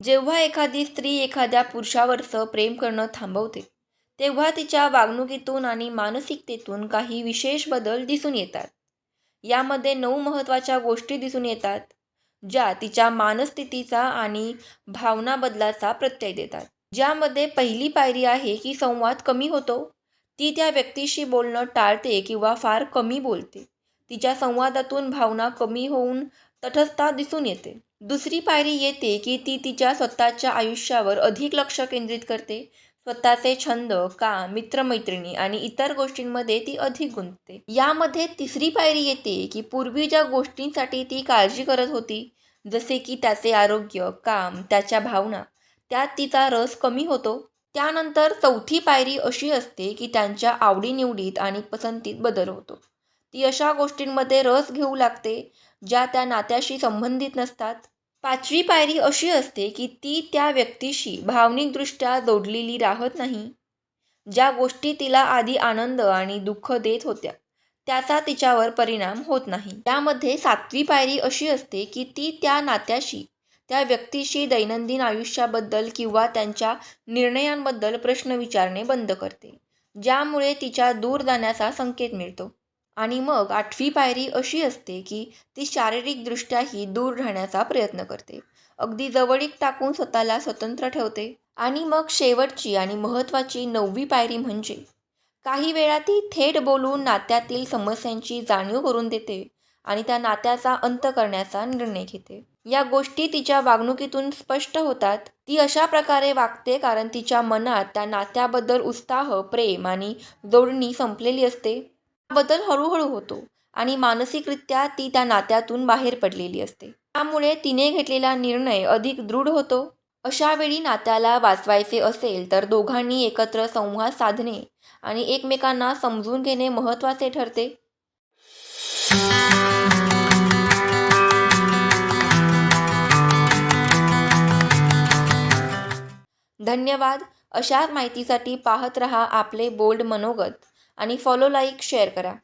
जेव्हा एखादी स्त्री एखाद्या पुरुषावरचं प्रेम करणं थांबवते तेव्हा तिच्या वागणुकीतून आणि मानसिकतेतून काही विशेष बदल दिसून येतात. यामध्ये नऊ महत्त्वाच्या गोष्टी दिसून येतात ज्या तिच्या मानस्थितीचा आणि भावना बदलाचा प्रत्यय देतात. ज्यामध्ये पहिली पायरी आहे की संवाद कमी होतो ती त्या व्यक्तीशी बोलणं टाळते किंवा फार कमी बोलते. तिच्या संवादातून भावना कमी होऊन तटस्थता दिसून येते. दुसरी पायरी येते की ती तिच्या स्वतःच्या आयुष्यावर अधिक लक्ष केंद्रित करते. स्वतःचे छंद काम मित्रमैत्रिणी आणि इतर गोष्टींमध्ये ती अधिक गुंतते. यामध्ये तिसरी पायरी येते की पूर्वी ज्या गोष्टींसाठी ती काळजी करत होती जसे की त्याचे आरोग्य काम त्याच्या भावना त्यात तिचा रस कमी होतो. त्यानंतर चौथी पायरी अशी असते की त्यांच्या आवडीनिवडीत आणि पसंतीत बदल होतो. ती अशा गोष्टींमध्ये रस घेऊ लागते ज्या त्या नात्याशी संबंधित नसतात. पाचवी पायरी अशी असते की ती त्या व्यक्तीशी भावनिकदृष्ट्या जोडलेली राहत नाही ज्या गोष्टी तिला आधी आनंद आणि दुःख देत होत्या त्याचा तिच्यावर परिणाम होत नाही. त्यामध्ये सातवी पायरी अशी असते की ती त्या नात्याशी त्या व्यक्तीशी दैनंदिन आयुष्याबद्दल किंवा त्यांच्या निर्णयांबद्दल प्रश्न विचारणे बंद करते ज्यामुळे तिच्या दूर जाण्याचा संकेत मिळतो. आणि मग आठवी पायरी अशी असते की ती शारीरिकदृष्ट्याही दूर राहण्याचा प्रयत्न करते. अगदी जवळीक टाकून स्वतःला स्वतंत्र ठेवते. आणि मग शेवटची आणि महत्त्वाची नववी पायरी म्हणजे काही वेळा ती थेट बोलून नात्यातील समस्यांची जाणीव करून देते आणि त्या नात्याचा अंत करण्याचा निर्णय घेते. या गोष्टी तिच्या वागणुकीतून स्पष्ट होतात. ती अशा प्रकारे वागते कारण तिच्या मनात त्या नात्याबद्दल उत्साह प्रेम आणि जोडणी संपलेली असते. बदल हळूहळू होतो आणि मानसिकरित्या ती त्या नात्यातून बाहेर पडलेली असते. त्यामुळे तिने घेतलेला निर्णय अधिक दृढ होतो. अशा वेळी नात्याला वाचवायचे असेल तर दोघांनी एकत्र संवाद साधणे आणि एकमेकांना समजून घेणे महत्त्वाचे ठरते. धन्यवाद. अशाच माहितीसाठी पाहत रहा आपले बोल्ड मनोगत. आणि फॉलो लाईक शेअर करा.